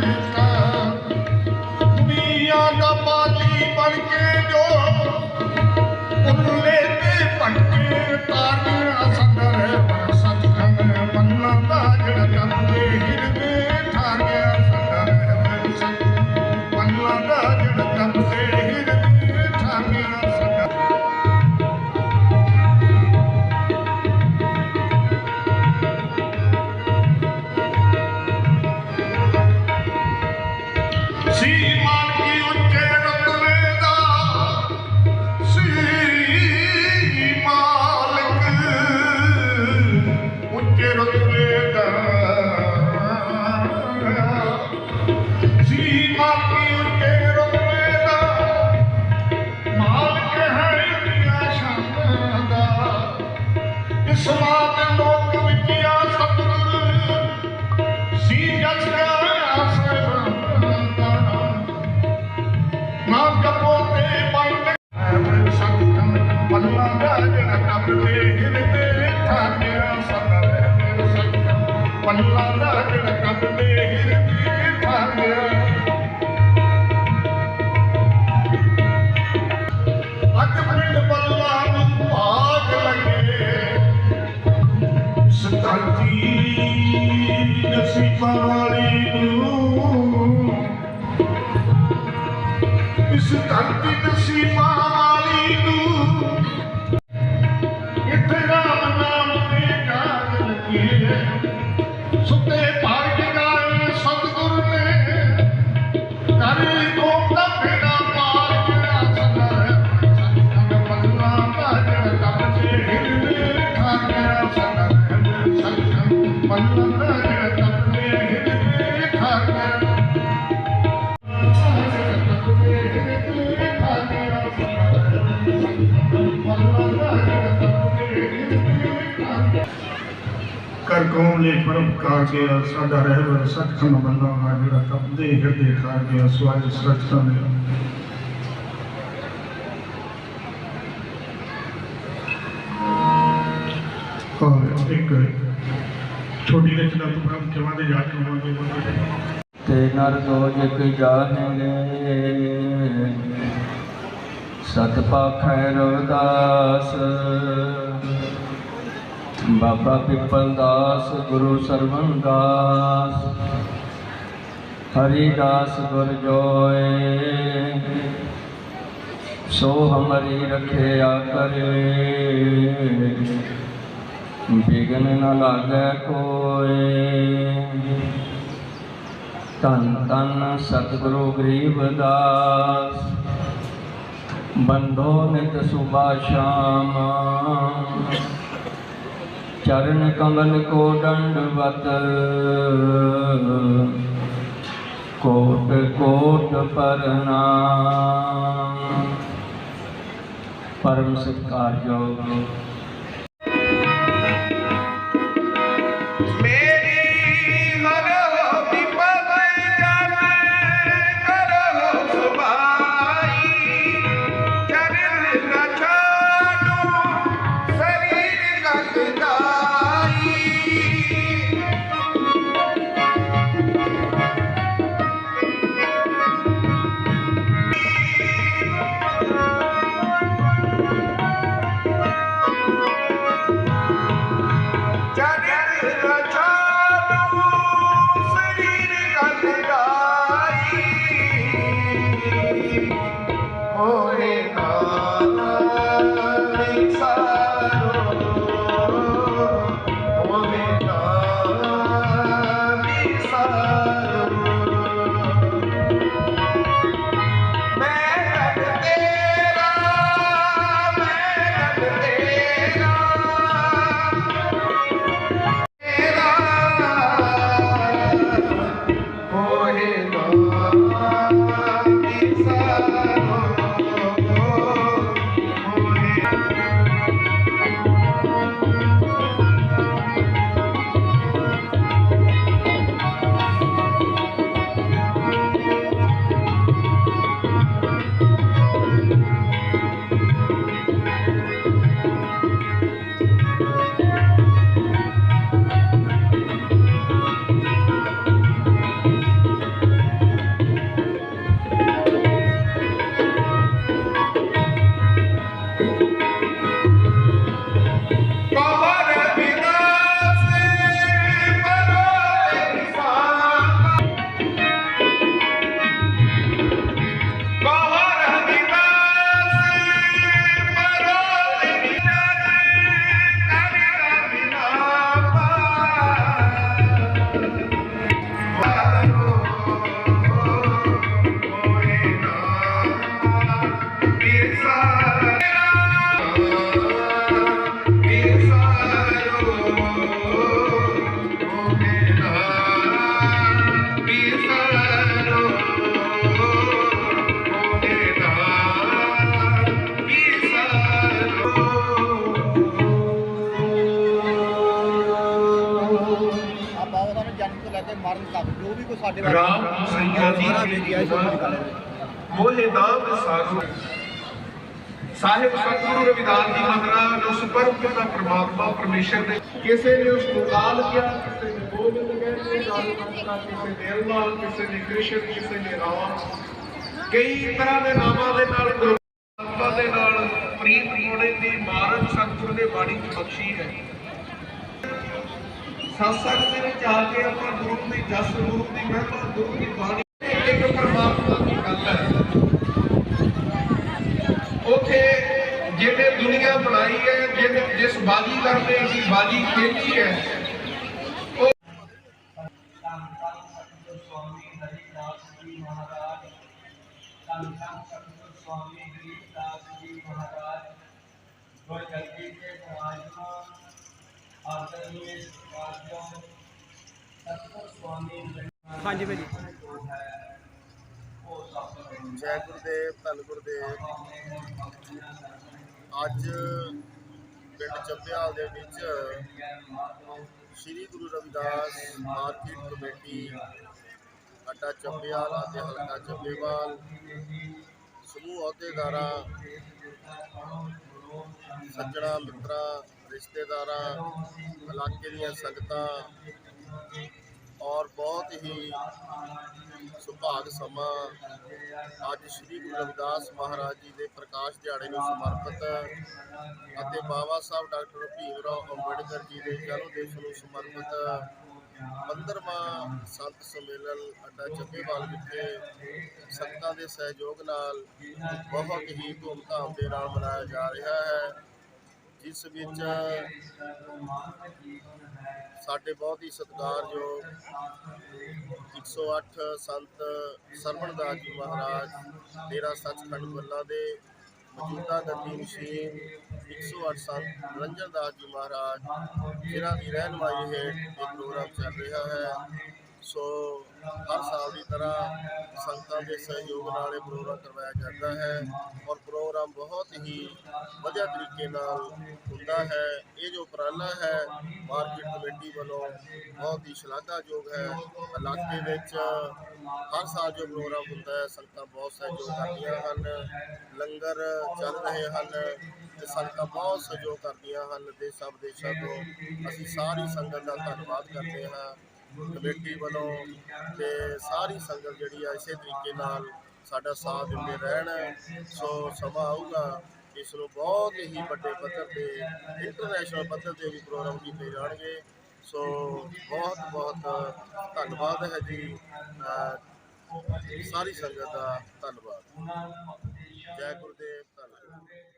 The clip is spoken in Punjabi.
Krishna ਜਿਹੜਾ ਕੱਪ ਦਾ ਜਿਹੜਾ ਹਿਰਦੇ ਸੁੱਤੇ ਕੌਮ ਲੈ ਪਰਮਕਾਰ ਕੇ ਸਾਡਾ ਰਹਿਬਰ ਸਤਖੰਡ ਬੰਦਾ ਹੈ ਜਿਹੜਾ ਤਪਦੇ ਹਿਰਦੇ ਖਾ ਕੇ ਸਵਾਜ ਸਤਖੰਡ ਹਾਂ ਇੱਕ ਛੋਟੀ ਰਚਨਾ ਤੋਂ ਬ੍ਰਹਮ ਜਮਾ ਦੇ ਜਾ ਕੇ ਤੇ ਨਰ ਦੋਜਕ ਜਾਣਗੇ ਸਤ ਪਾਖੈ ਰਵਿਦਾਸ। ਬਾਬਾ ਪਿੱਪਲ ਦਾਸ, ਗੁਰੂ ਸਰਵਨ ਦਾਸ। ਹਰੀ ਦਾਸ ਗੁਰ ਜੋਏ। ਸੋ ਹਮਰੀ ਰਖਿਆ ਕਰੇ। ਬਿਗਨ ਨ ਲਾਗੈ ਕੋਏ। ਧੰਨ ਧੰਨ ਸਤਿਗੁਰੂ ਗਰੀਬ ਦਾਸ। ਬੰਦੋ ਨਿਤ ਸੁਭਾ ਸ਼ਾਮ। ਚਰਨ ਕਮਲ ਕੋ ਦੰਡਵਤ ਕੋਟ ਕੋਟ ਪ੍ਰਣਾਮ ਪਰਮ ਸਤਿਕਾਰਯੋਗ। ਮੇਰੀ Thank you. ਰਾਮ ਸਈਆ ਜੀ ਮੋਹਿ ਨਾਮ ਸਾਰੂ ਸਾਹਿਬ ਸਤਿਗੁਰੂ ਰਵਿਦਾਸ ਜੀ ਮਹਾਰਾਜ ਉਸ ਪਰਮ ਪਿਤਾ ਪ੍ਰਮਾਤਮਾ ਪਰਮੇਸ਼ਰ ਦੇ ਕਿਸੇ ਨੇ ਉਸ ਨੂੰ ਕਾਲ ਕਿਹਾ ਕਿਸੇ ਨੇ ਗੋਬਿੰਦ ਕਹਿੰਦੇ ਜਾਲ ਮੰਤਾ ਕਿਸੇ ਨੇ ਕਿਸੇ ਨੇ ਕ੍ਰਿਸ਼ਨ ਕਿਸੇ ਨੇ ਰਾਮ। ਕਈ ਤਰ੍ਹਾਂ ਦੇ ਨਾਮਾਂ ਦੇ ਨਾਲ ਗੁਰੂ ਆਤਮਾ ਦੇ ਨਾਲ ਪ੍ਰੀਤ ਹੋਣੇ ਦੀ ਮਾਰਗ ਸਤਿਗੁਰੂ ਨੇ ਬਾਣੀ ਚ ਬਖਸ਼ੀ ਹੈ। ਸਤਸੰਗ ਦੇ ਵਿੱਚ ਆ ਕੇ ਆਪਾਂ ਗੁਰੂ ਦੀ ਜਸ, ਗੁਰੂ ਦੀ ਮਹਿਮਾ, ਗੁਰੂ ਦੀ ਬਾਣੀ ਇੱਕ ਪਰਮਾਤਮਾ ਦੀ ਗੱਲ ਹੈ। ਉਥੇ ਜਿਹਨੇ ਦੁਨੀਆ ਬਣਾਈ ਹੈ ਜਿਹਨੇ ਜਿਸ ਬਾਜ਼ੀ ਨੇ ਅਸੀਂ ਬਾਜੀ ਖੇਡੀ ਹੈ ਸਵਾਮੀ ਹਰੀਦਾਸ ਜੀ ਜੀ ਮਹਾਰਾਜ। ਗੁਰ ਆਦਰਨੀय ਸਤਿਕਾਰਯੋਗ ਸਤਿਗੁਰ ਹਾਂਜੀ ਭਾਜੀ। ਜੈ ਗੁਰਦੇਵ ਧੰਨ ਗੁਰਦੇਵ ਅੱਜ ਪਿੰਡ ਚੱਬਿਆਲ ਦੇ ਵਿੱਚ ਸ੍ਰੀ ਗੁਰੂ ਰਵਿਦਾਸ ਮਾਰਕੀਟ ਕਮੇਟੀ, ਅੱਡਾ ਚੱਬਿਆਲ ਅਤੇ ਹਲਕਾ ਚੱਬੇਵਾਲ, ਸਮੂਹ ਅਹੁਦੇਦਾਰਾਂ, ਸੱਜਣਾ ਮਿੱਤਰਾਂ ਰਿਸ਼ਤੇਦਾਰਾਂ, ਇਲਾਕੇ ਦੀਆਂ ਸੰਗਤਾਂ ਔਰ ਬਹੁਤ ਹੀ ਸੁਭਾਗ ਸਮਾਂ ਅੱਜ ਸ੍ਰੀ ਗੁਰੂ ਰਵਿਦਾਸ ਮਹਾਰਾਜ ਜੀ ਦੇ ਪ੍ਰਕਾਸ਼ ਦਿਹਾੜੇ ਨੂੰ ਸਮਰਪਿਤ ਅਤੇ ਬਾਬਾ ਸਾਹਿਬ ਡਾਕਟਰ ਭੀਮ ਰਾਓ ਅੰਬੇਡਕਰ ਜੀ ਦੇ ਜਨਮ ਦਿਵਸ ਨੂੰ ਸਮਰਪਿਤ 15ਵਾਂ ਸੰਤ ਸੰਮੇਲਨ ਅੱਡਾ ਚੱਬੇਵਾਲ ਵਿਖੇ ਸੰਗਤਾਂ ਦੇ ਸਹਿਯੋਗ ਨਾਲ ਬਹੁਤ ਹੀ ਧੂਮਧਾਮ ਦੇ ਨਾਲ ਮਨਾਇਆ ਜਾ ਰਿਹਾ ਹੈ। ਜਿਸ ਵਿੱਚ ਸਾਡੇ ਬਹੁਤ ਹੀ ਸਤਿਕਾਰਯੋਗ 108 ਸੰਤ ਸਰਵਣਦਾਸ ਜੀ ਮਹਾਰਾਜ ਡੇਰਾ ਸੱਚਖੰਡ ਬੱਲਾ ਦੇ ਮੌਜੂਦਾ ਗੱਦੀ ਨਸ਼ੀਨ 108 ਸੰਤ ਨਿਰੰਜਨ ਦਾਸ ਜੀ ਮਹਾਰਾਜ ਜਿਨ੍ਹਾਂ ਦੀ ਰਹਿਨਮਾਈ ਹੇਠ ਇਹ ਪ੍ਰੋਗਰਾਮ ਚੱਲ ਰਿਹਾ ਹੈ। ਸੋ ਹਰ ਸਾਲ ਦੀ ਤਰ੍ਹਾਂ ਸੰਗਤਾਂ ਦੇ ਸਹਿਯੋਗ ਨਾਲ ਇਹ ਪ੍ਰੋਗਰਾਮ ਕਰਵਾਇਆ ਜਾਂਦਾ ਹੈ ਔਰ ਪ੍ਰੋਗਰਾਮ ਬਹੁਤ ਹੀ ਵਧੀਆ ਤਰੀਕੇ ਨਾਲ ਹੁੰਦਾ ਹੈ। ਇਹ ਜੋ ਉਪਰਾਲਾ ਹੈ, ਮਾਰਕੀਟ ਕਮੇਟੀ ਵੱਲੋਂ ਬਹੁਤ ਹੀ ਸ਼ਲਾਘਾਯੋਗ ਹੈ। ਇਲਾਕੇ ਵਿੱਚ ਹਰ ਸਾਲ ਜੋ ਪ੍ਰੋਗਰਾਮ ਹੁੰਦਾ ਹੈ, ਸੰਗਤਾਂ ਬਹੁਤ ਸਹਿਯੋਗ ਕਰਦੀਆਂ ਹਨ। ਲੰਗਰ ਚੱਲ ਰਹੇ ਹਨ ਤੇ ਸੰਗਤਾਂ ਬਹੁਤ ਸਹਿਯੋਗ ਕਰਦੀਆਂ ਹਨ। ਦੇਸ਼ਾਂ ਵਿਦੇਸ਼ਾਂ ਤੋਂ ਅਸੀਂ ਸਾਰੀ ਸੰਗਤ ਦਾ ਧੰਨਵਾਦ ਕਰਦੇ ਹਾਂ। ਕਮੇਟੀ ਵੱਲੋਂ ਤੇ ਸਾਰੀ ਸੰਗਤ ਜਿਹੜੀ ਆ ਇਸੇ ਤਰੀਕੇ ਨਾਲ ਸਾਡਾ ਸਾਥ ਦਿੰਦੇ ਰਹਿਣ। ਸੋ ਸਮਾਂ ਆਊਗਾ ਇਸ ਨੂੰ ਬਹੁਤ ਹੀ ਵੱਡੇ ਪੱਧਰ ਤੇ ਇੰਟਰਨੈਸ਼ਨਲ ਪੱਧਰ ਤੇ ਵੀ ਪ੍ਰੋਗਰਾਮ ਕੀਤੇ ਜਾਣਗੇ। ਸੋ ਬਹੁਤ ਬਹੁਤ ਧੰਨਵਾਦ ਹੈ ਜੀ। ਸਾਰੀ ਸੰਗਤ ਦਾ ਧੰਨਵਾਦ। ਜੈ ਗੁਰਦੇਵ ਧੰਨਵਾਦ।